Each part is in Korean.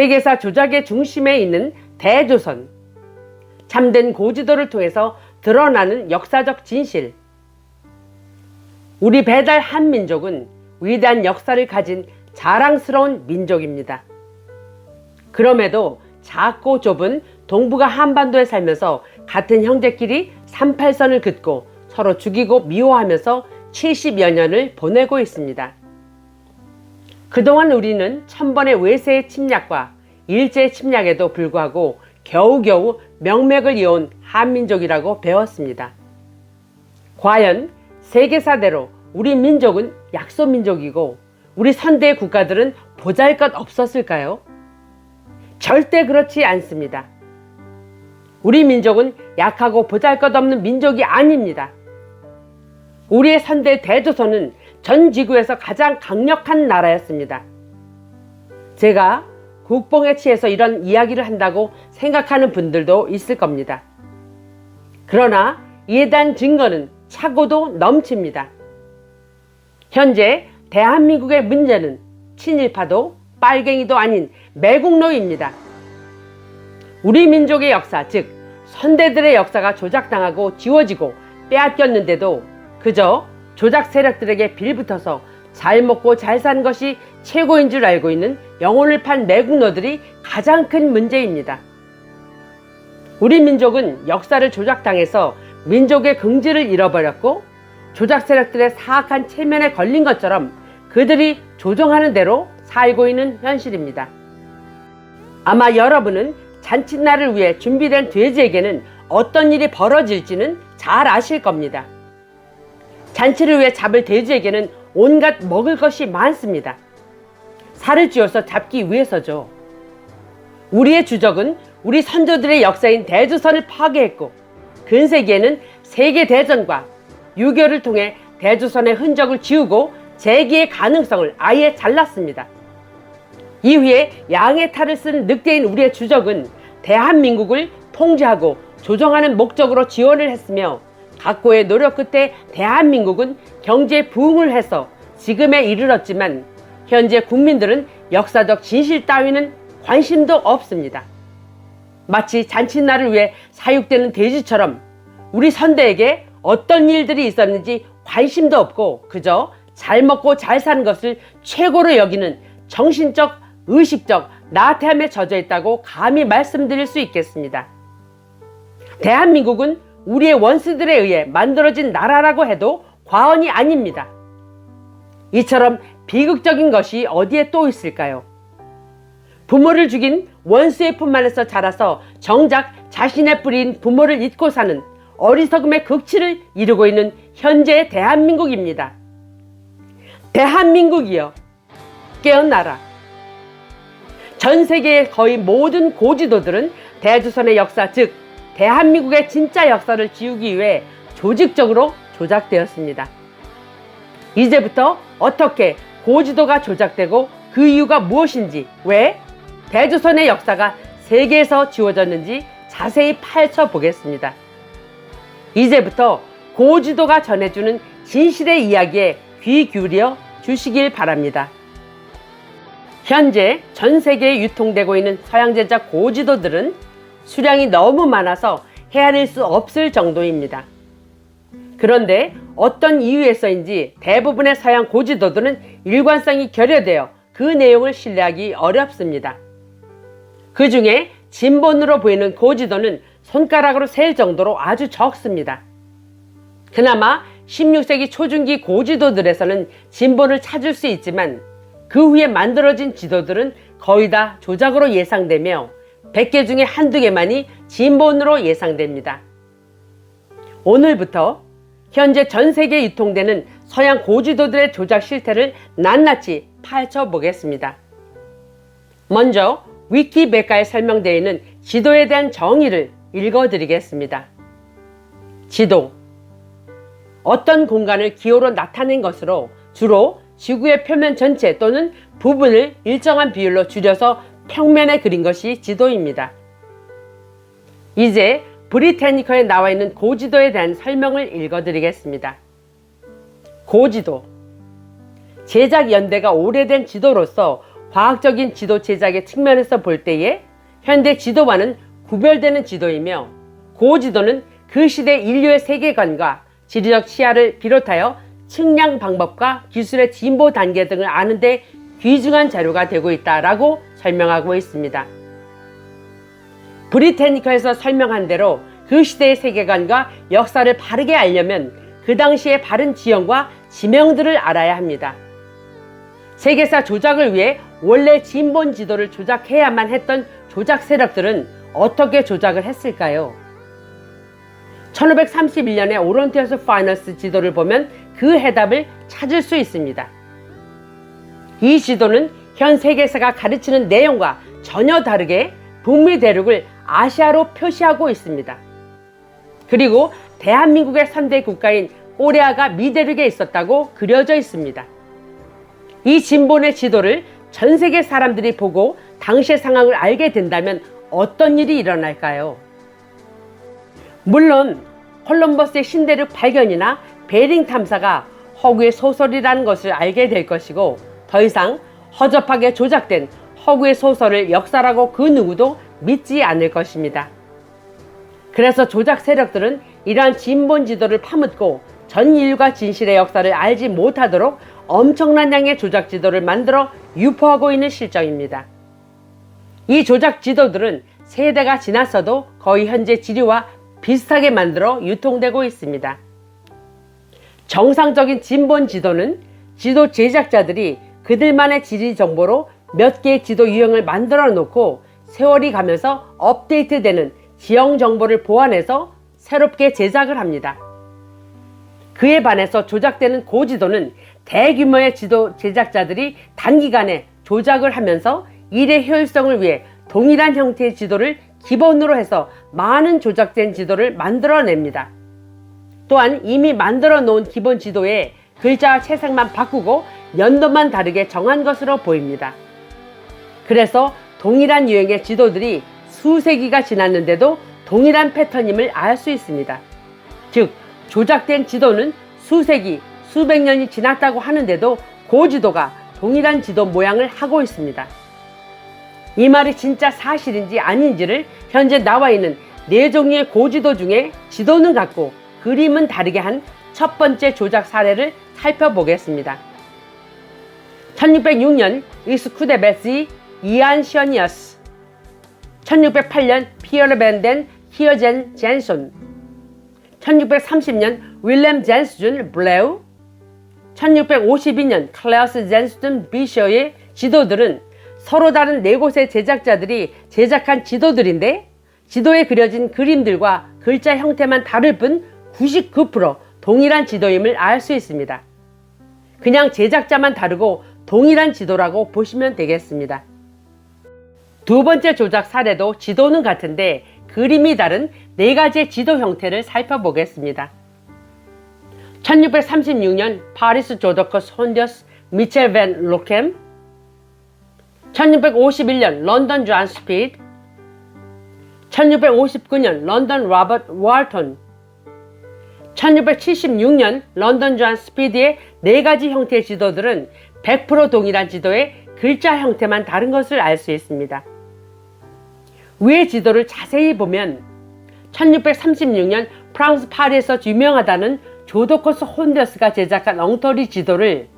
세계사 조작의 중심에 있는 대조선. 참된 고지도를 통해서 드러나는 역사적 진실. 우리 배달 한민족은 위대한 역사를 가진 자랑스러운 민족입니다. 그럼에도 작고 좁은 동북아 한반도에 살면서 같은 형제끼리 38선을 긋고 서로 죽이고 미워하면서 70여 년을 보내고 있습니다. 그동안 우리는 천번의 외세의 침략과 일제의 침략에도 불구하고 겨우겨우 명맥을 이어온 한민족이라고 배웠습니다. 과연 세계사대로 우리 민족은 약소민족이고 우리 선대 국가들은 보잘 것 없었을까요? 절대 그렇지 않습니다. 우리 민족은 약하고 보잘 것 없는 민족이 아닙니다. 우리의 선대 대조선은 전 지구에서 가장 강력한 나라였습니다. 제가 국뽕에 취해서 이런 이야기를 한다고 생각하는 분들도 있을 겁니다. 그러나 이에 대한 증거는 차고도 넘칩니다. 현재 대한민국의 문제는 친일파도 빨갱이도 아닌 매국노입니다. 우리 민족의 역사, 즉 선대들의 역사가 조작당하고 지워지고 빼앗겼는데도 그저 조작 세력들에게 빌붙어서 잘 먹고 잘 사는 것이 최고인 줄 알고 있는 영혼을 판 매국노들이 가장 큰 문제입니다. 우리 민족은 역사를 조작당해서 민족의 긍지를 잃어버렸고 조작 세력들의 사악한 체면에 걸린 것처럼 그들이 조종하는 대로 살고 있는 현실입니다. 아마 여러분은 잔칫날을 위해 준비된 돼지에게는 어떤 일이 벌어질지는 잘 아실 겁니다. 잔치를 위해 잡을 돼지에게는 온갖 먹을 것이 많습니다. 살을 쥐어서 잡기 위해서죠. 우리의 주적은 우리 선조들의 역사인 대조선을 파괴했고 근세기에는 세계 대전과 유교를 통해 대조선의 흔적을 지우고 재기의 가능성을 아예 잘랐습니다. 이후에 양의 탈을 쓴 늑대인 우리의 주적은 대한민국을 통제하고 조정하는 목적으로 지원을 했으며 각고의 노력 끝에 대한민국은 경제 부흥을 해서 지금에 이르렀지만 현재 국민들은 역사적 진실 따위는 관심도 없습니다. 마치 잔칫날을 위해 사육되는 돼지처럼 우리 선대에게 어떤 일들이 있었는지 관심도 없고 그저 잘 먹고 잘 사는 것을 최고로 여기는 정신적, 의식적 나태함에 젖어 있다고 감히 말씀드릴 수 있겠습니다. 대한민국은 우리의 원수들에 의해 만들어진 나라라고 해도 과언이 아닙니다. 이처럼 비극적인 것이 어디에 또 있을까요? 부모를 죽인 원수의 품 안에서 자라서 정작 자신의 뿌린 부모를 잊고 사는 어리석음의 극치를 이루고 있는 현재의 대한민국입니다. 대한민국이여 깨어나라. 전 세계의 거의 모든 고지도들은 대조선의 역사 즉 대한민국의 진짜 역사를 지우기 위해 조직적으로 조작되었습니다. 이제부터 어떻게 고지도가 조작되고 그 이유가 무엇인지 왜 대조선의 역사가 세계에서 지워졌는지 자세히 파헤쳐 보겠습니다. 이제부터 고지도가 전해주는 진실의 이야기에 귀 기울여 주시길 바랍니다. 현재 전 세계에 유통되고 있는 서양제자 고지도들은 수량이 너무 많아서 헤아릴 수 없을 정도입니다. 그런데 어떤 이유에서인지 대부분의 서양 고지도들은 일관성이 결여되어 그 내용을 신뢰하기 어렵습니다. 그 중에 진본으로 보이는 고지도는 손가락으로 셀 정도로 아주 적습니다. 그나마 16세기 초중기 고지도들에서는 진본을 찾을 수 있지만 그 후에 만들어진 지도들은 거의 다 조작으로 예상되며 100개 중에 한두 개만이 진본으로 예상됩니다. 오늘부터 현재 전 세계에 유통되는 서양 고지도들의 조작 실태를 낱낱이 파헤쳐 보겠습니다. 먼저 위키백과에 설명되어 있는 지도에 대한 정의를 읽어드리겠습니다. 지도. 어떤 공간을 기호로 나타낸 것으로 주로 지구의 표면 전체 또는 부분을 일정한 비율로 줄여서 평면에 그린 것이 지도입니다. 이제 브리테니커에 나와 있는 고지도에 대한 설명을 읽어드리겠습니다. 고지도. 제작 연대가 오래된 지도로서 과학적인 지도 제작의 측면에서 볼 때에 현대 지도와는 구별되는 지도이며 고지도는 그 시대 인류의 세계관과 지리적 시야를 비롯하여 측량 방법과 기술의 진보 단계 등을 아는데 귀중한 자료가 되고 있다라고 설명하고 있습니다. 브리테니커에서 설명한 대로 그 시대의 세계관과 역사를 바르게 알려면 그 당시의 바른 지형과 지명들을 알아야 합니다. 세계사 조작을 위해 원래 진본 지도를 조작해야만 했던 조작 세력들은 어떻게 조작을 했을까요? 1531년에 오런티어스 파이너스 지도를 보면 그 해답을 찾을 수 있습니다. 이 지도는 현 세계사가 가르치는 내용과 전혀 다르게 북미 대륙을 아시아로 표시하고 있습니다. 그리고 대한민국의 3대 국가인 꼬레아가 미대륙에 있었다고 그려져 있습니다. 이 진본의 지도를 전 세계 사람들이 보고 당시의 상황을 알게 된다면 어떤 일이 일어날까요? 물론 콜럼버스의 신대륙 발견이나 베링 탐사가 허구의 소설이라는 것을 알게 될 것이고 더 이상 허접하게 조작된 허구의 소설을 역사라고 그 누구도 믿지 않을 것입니다. 그래서 조작 세력들은 이러한 진본 지도를 파묻고 전 인류가 진실의 역사를 알지 못하도록 엄청난 양의 조작 지도를 만들어 유포하고 있는 실정입니다. 이 조작 지도들은 세대가 지났어도 거의 현재 지리와 비슷하게 만들어 유통되고 있습니다. 정상적인 진본 지도는 지도 제작자들이 그들만의 지리 정보로 몇 개의 지도 유형을 만들어 놓고 세월이 가면서 업데이트되는 지형 정보를 보완해서 새롭게 제작을 합니다. 그에 반해서 조작되는 고지도는 대규모의 지도 제작자들이 단기간에 조작을 하면서 일의 효율성을 위해 동일한 형태의 지도를 기본으로 해서 많은 조작된 지도를 만들어냅니다. 또한 이미 만들어 놓은 기본 지도에 글자와 채색만 바꾸고 연도만 다르게 정한 것으로 보입니다. 그래서 동일한 유형의 지도들이 수세기가 지났는데도 동일한 패턴임을 알 수 있습니다. 즉, 조작된 지도는 수세기, 수백 년이 지났다고 하는데도 고지도가 동일한 지도 모양을 하고 있습니다. 이 말이 진짜 사실인지 아닌지를 현재 나와 있는 네 종류의 고지도 중에 지도는 같고 그림은 다르게 한 첫 번째 조작 사례를 살펴보겠습니다. 1606년 이스쿠데 베시 이안시언니어스. 1608년 피어르 벤덴 히어젠 젠손. 1630년 윌렘 젠스준 블레우. 1652년 클레어스 젠스준 비셔의 지도들은 서로 다른 네 곳의 제작자들이 제작한 지도들인데 지도에 그려진 그림들과 글자 형태만 다를 뿐 99% 동일한 지도임을 알 수 있습니다. 그냥 제작자만 다르고 동일한 지도라고 보시면 되겠습니다. 두 번째 조작 사례도 지도는 같은데 그림이 다른 네 가지의 지도 형태를 살펴보겠습니다. 1636년 파리스 조더커스 혼더스 미첼 벤 로캠 1651년 런던 존 스피드 1659년 런던 로버트 월턴 1676년 런던 존 스피드의 네 가지 형태의 지도들은 100% 동일한 지도의 글자 형태만 다른 것을 알 수 있습니다. 위의 지도를 자세히 보면 1636년 프랑스 파리에서 유명하다는 조도커스 혼더스가 제작한 엉터리 지도를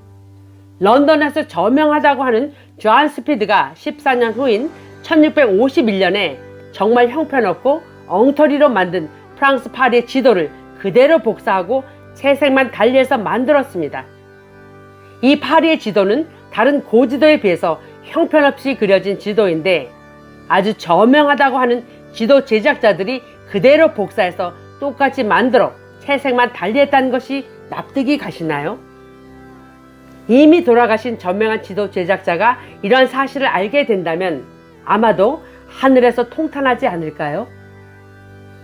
런던에서 저명하다고 하는 존 스피드가 14년 후인 1651년에 정말 형편없고 엉터리로 만든 프랑스 파리의 지도를 그대로 복사하고 채색만 달리해서 만들었습니다. 이 파리의 지도는 다른 고지도에 비해서 형편없이 그려진 지도인데 아주 저명하다고 하는 지도 제작자들이 그대로 복사해서 똑같이 만들어 채색만 달리했다는 것이 납득이 가시나요? 이미 돌아가신 저명한 지도 제작자가 이런 사실을 알게 된다면 아마도 하늘에서 통탄하지 않을까요?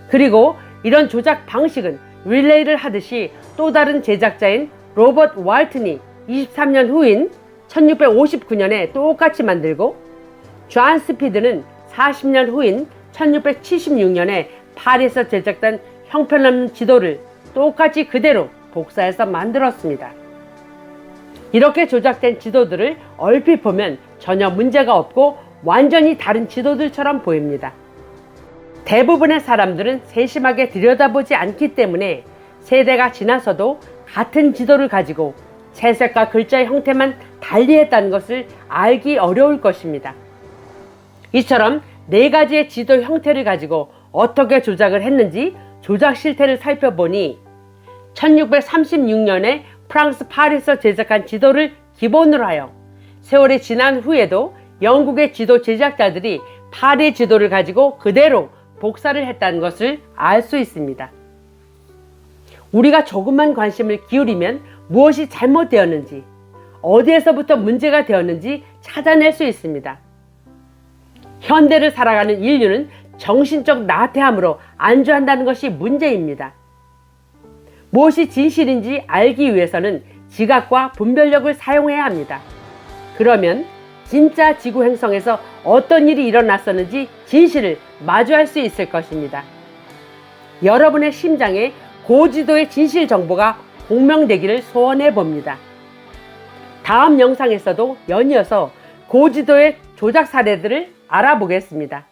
그리고 이런 조작 방식은 릴레이를 하듯이 또 다른 제작자인 로버트 왈튼이 23년 후인 1659년에 똑같이 만들고 존 스피드는 40년 후인 1676년에 파리에서 제작된 형편없는 지도를 똑같이 그대로 복사해서 만들었습니다. 이렇게 조작된 지도들을 얼핏 보면 전혀 문제가 없고 완전히 다른 지도들처럼 보입니다. 대부분의 사람들은 세심하게 들여다보지 않기 때문에 세대가 지나서도 같은 지도를 가지고 채색과 글자의 형태만 달리했다는 것을 알기 어려울 것입니다. 이처럼 네 가지의 지도 형태를 가지고 어떻게 조작을 했는지 조작 실태를 살펴보니 1636년에 프랑스 파리에서 제작한 지도를 기본으로 하여 세월이 지난 후에도 영국의 지도 제작자들이 파리 지도를 가지고 그대로 복사를 했다는 것을 알 수 있습니다. 우리가 조금만 관심을 기울이면 무엇이 잘못되었는지, 어디에서부터 문제가 되었는지 찾아낼 수 있습니다. 현대를 살아가는 인류는 정신적 나태함으로 안주한다는 것이 문제입니다. 무엇이 진실인지 알기 위해서는 지각과 분별력을 사용해야 합니다. 그러면 진짜 지구 행성에서 어떤 일이 일어났었는지 진실을 마주할 수 있을 것입니다. 여러분의 심장에 고지도의 진실 정보가 공명되기를 소원해 봅니다. 다음 영상에서도 연이어서 고지도의 조작 사례들을 알아보겠습니다.